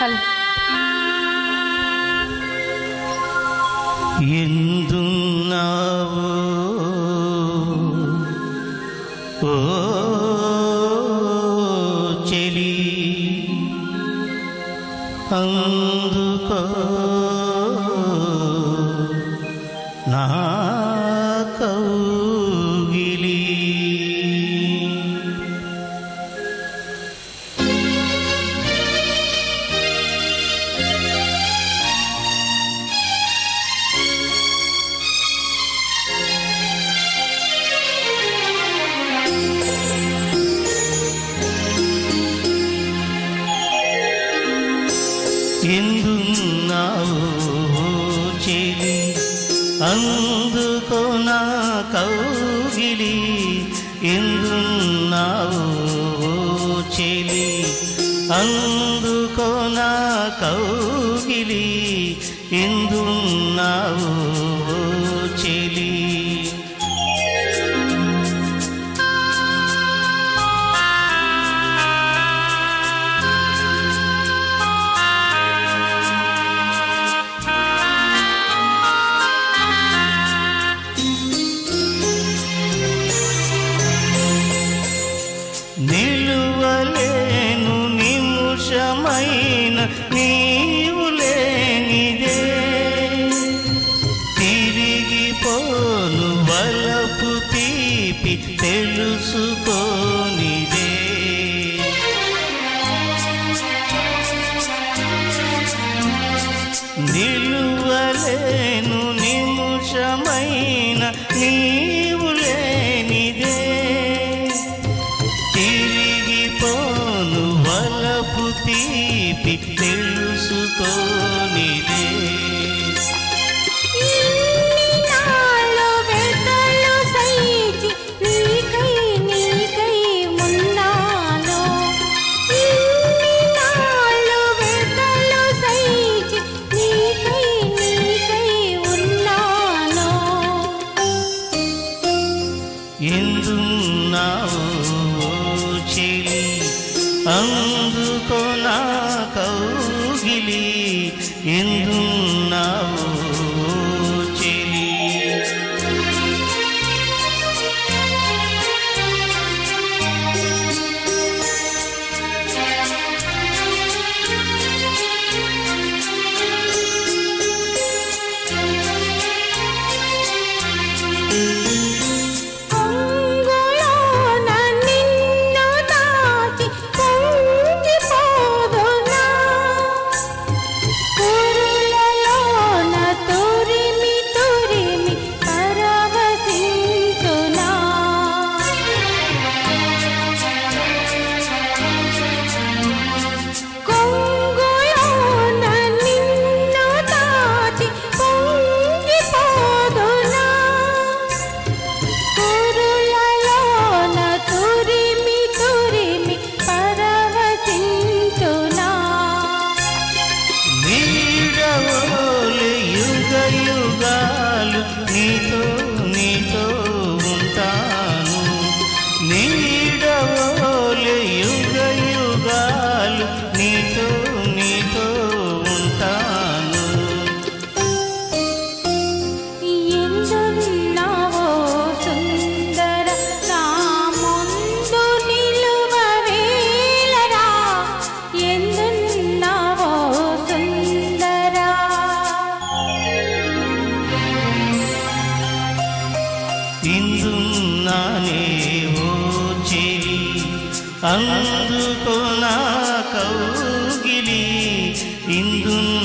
Hello. ఎందున్నావో? ఓ చెలి అందుకో. నా అందుకో నా కౌగిలి ఎందున్నావు చెలి? అందుకో నా కౌగిలి ఎందున్నావు నిముషమైన నీవు లేనిదే తిరిగిపోను వలపు తీపి తెలుసుకోనిదే। నిలువలేను నిముషమైన నీ అందుకో నా కౌగిలి ఎందున్నావు? গীত అందుకో నా కౌగిలి ఇందున్నానే